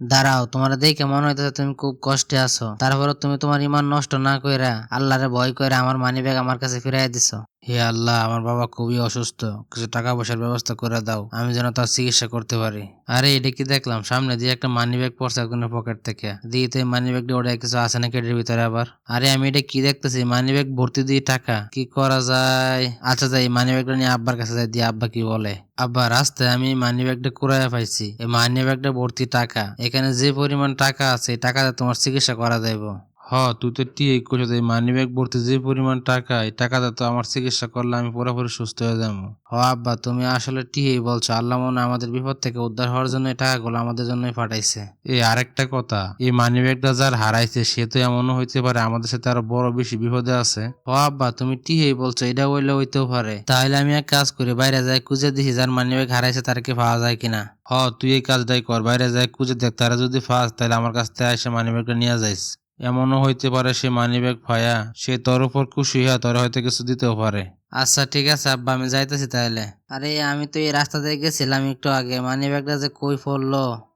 দাঁড়াও, তোমার দেখে মনে হইতেছে তুমি খুব কষ্টে আছো। তারপরে তুমি তোমার ইমান নষ্ট না কইরা আল্লাহরে ভয় কইরা আমার মানি ব্যাগ আমার কাছে ফিরাই দিছো। হে আল্লাহ, আমার বাবা খুবই অসুস্থ। কিছু টাকা পয়সার ব্যবস্থা করে দাও, আমি যেন তার চিকিৎসা করতে পারি। আরে, এটা কি দেখলাম? সামনে দিয়ে একটা মানি ব্যাগ পড়ছে একজনের পকেট থেকে। দিয়ে তো মানি ব্যাগটি ওটা কিছু আছে নাকি এটার ভিতরে আবার? আরে, আমি এটা কি দেখতেছি? মানি ব্যাগ ভর্তি দিয়ে টাকা? কি করা যায়? আচ্ছা যাই মানি ব্যাগটা নিয়ে আব্বার কাছে যাই, দিয়ে আব্বা কি বলে? আব্বা, রাস্তায় আমি মানি ব্যাগটা কুড়াইয়া পাইছি। এই মানি ব্যাগটা ভর্তি টাকা। এখানে যে পরিমাণ টাকা আছে টাকাতে তোমার চিকিৎসা করা যাইব। হ তুই তো ঠিক করছিস এই মানি ব্যাগ ভর্তি যে পরিমাণ টাকা, এই টাকাতে তো আমার চিকিৎসা করলে আমি পুরোপুরি সুস্থ হয়ে যাব। হ আব্বা, তুমি আসলে ঠিকই বলছো। আল্লাহ মনে আমাদের বিপদ থেকে উদ্ধার হওয়ার জন্য এই টাকাগুলো আমাদের জন্যই পাঠাইছে। এই আরেকটা কথা, এই মানি ব্যাগটা যার হারাইছে, সে তো এমনও হইতে পারে আমাদের সাথে আরও বড় বেশি বিপদে আছে। ও আব্বা, তুমি ঠিকই বলছো, এটা হইলে হইতেও পারে। তাহলে আমি এক কাজ করি, বাইরে যাই, খুঁজে দেখি যার মানি ব্যাগ হারাইছে তার কি পাওয়া যায় কিনা। হ, তুই এই কাজটাই কর, বাইরে যাই, খুঁজে দেখ, তারা যদি ফাস তাহলে আমার কাছ থেকে এসে মানি ব্যাগটা নিয়ে যাইস। এমনও হইতে পারে সে মানিব্যাগ ফায়া সে তোর উপর খুশি হইয়া তোর হয়তো কিছু দিতেও পারে। আচ্ছা ঠিক আছে, আব্বা, আমি যাইতেছি তাহলে। আরে, আমি তো এই রাস্তা দিয়ে গেছিলাম একটু আগে। মানি ব্যাগটা যে কই পড়ল?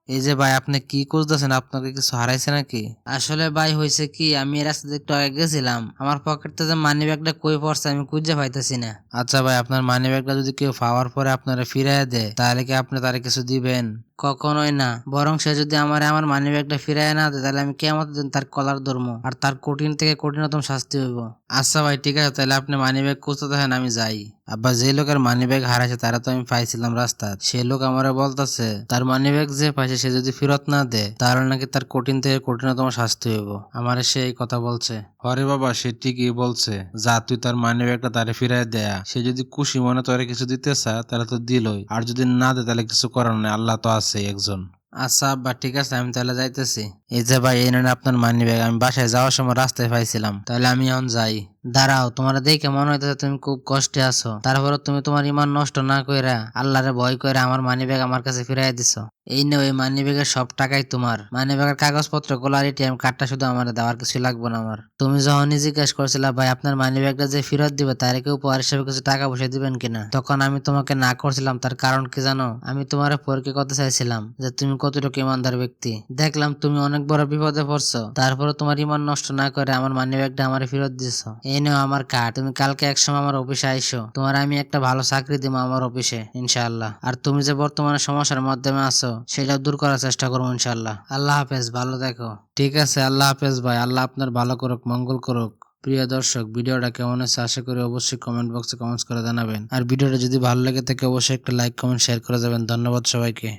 এই যে ভাই, আপনি কি খুঁজতেছেন? আপনাকে কিছু হারাইছে নাকি? আসলে ভাই হয়েছে কি, আমি এই রাস্তা দিয়ে একটু আগে গেছিলাম। আমার পকেটে যে মানি ব্যাগটা কই পড়ছে আমি খুঁজে পাইতেছি না। আচ্ছা ভাই, আপনার মানি ব্যাগটা যদি কেউ পাওয়ার পরে আপনারা ফিরাই দেয়, তাহলে কি আপনি তারা কিছু দিবেন? কখনোই না। বরং সে যদি আমার আমার মানি ব্যাগটা ফিরাই না দেয়, তাহলে আমি কেমন দিন তার কলার ধরবো আর তার কঠিন থেকে কঠিনতম শাস্তি হইব। আচ্ছা ভাই, ঠিক আছে, তাহলে আপনি মানি ব্যাগ খুঁজতে থাকেন আমি যাই। আব্বা, যে লোকের মানি ব্যাগ হারাইছে, তারা তো আমি পাইছিলাম রাস্তা সে লোক আমারে বলতেছে, তার মানি ব্যাগ যে পাইছে, সে যদি ফেরত না দেয়, তাহলে নাকি তার কঠিন থেকে কঠিনতম শাস্তি হইব। আমারে সে এই কথা বলছে। হরে বাবা, সে ঠিকই বলছে। যা, তুই তার মানি ব্যাগটা তারে ফিরাই দেয়া। সে যদি খুশি মনে তোরে কিছু দিতে চায়, তাহলে তো দিলই। আর যদি না দেয়, তাহলে কিছু করার নেই। আল্লাহ তো আছে। একজন। আচ্ছা আব্বা ঠিক আছে আমি তাহলে যাইতেছি। এই যে ভাই, এই আপনার মানি ব্যাগ আমি বাসায় যাওয়ার সময় রাস্তায় পাইছিলাম। তাহলে আমি এখন যাই। দাঁড়াও, তোমার দেখে মনে হইতেছে তুমি খুব কষ্টে আছো। তারপরে তুমি তোমার ইমান নষ্ট না কইরা আল্লাহরে ভয় কইরা আমার মানি ব্যাগ আমার কাছে ফিরাই দিছো। এই নে ওই মানি ব্যাগের সব টাকাই তোমার। মানি ব্যাগের কাগজপত্রগুলো আর এটিএম কার্ডটা শুধু আমার দেওয়ার কিছু লাগবে না আমার। তুমি যখনই জিজ্ঞেস করছিলা, ভাই, আপনার মানি ব্যাগটা যে ফেরত দিবে, তার কেউ উপহার হিসেবে কিছু টাকা পয়সা দিবেন কিনা? তখন আমি তোমাকে না করছিলাম, তার কারণ কি জানো? আমি তোমার পরীক্ষা করতে চাইছিলাম যে তুমি কতটুকু ইমানদার ব্যক্তি। দেখলাম তুমি অনেক বড় বিপদে পড়ছো। তারপরে তোমার ইমান নষ্ট না করে আমার মানি ব্যাগটা আমার ফেরত দিছো। এই নাও আমার কার্ড, তুমি কালকে এক সময় আমার অফিসে আইসো। তোমার আমি একটা ভালো চাকরি দিব আমার অফিসে, ইনশাআল্লাহ। আর তুমি যে বর্তমানে সমস্যার মাধ্যমে আছো সেটা দূর করার চেষ্টা করব, ইনশাআল্লাহ। আল্লাহ হাফেজ, ভালো দেখো ঠিক আছে, আল্লাহ হাফেজ ভাই, আল্লাহ আপনার ভালো করুক, মঙ্গল করুক। প্রিয় দর্শক, ভিডিওটা কেমন আছে আশা করি অবশ্যই কমেন্ট বক্সে কমেন্টস করে জানাবেন। আর ভিডিওটা যদি ভালো লেগে থাকে, অবশ্যই একটা লাইক কমেন্ট শেয়ার করে যাবেন। ধন্যবাদ সবাইকে।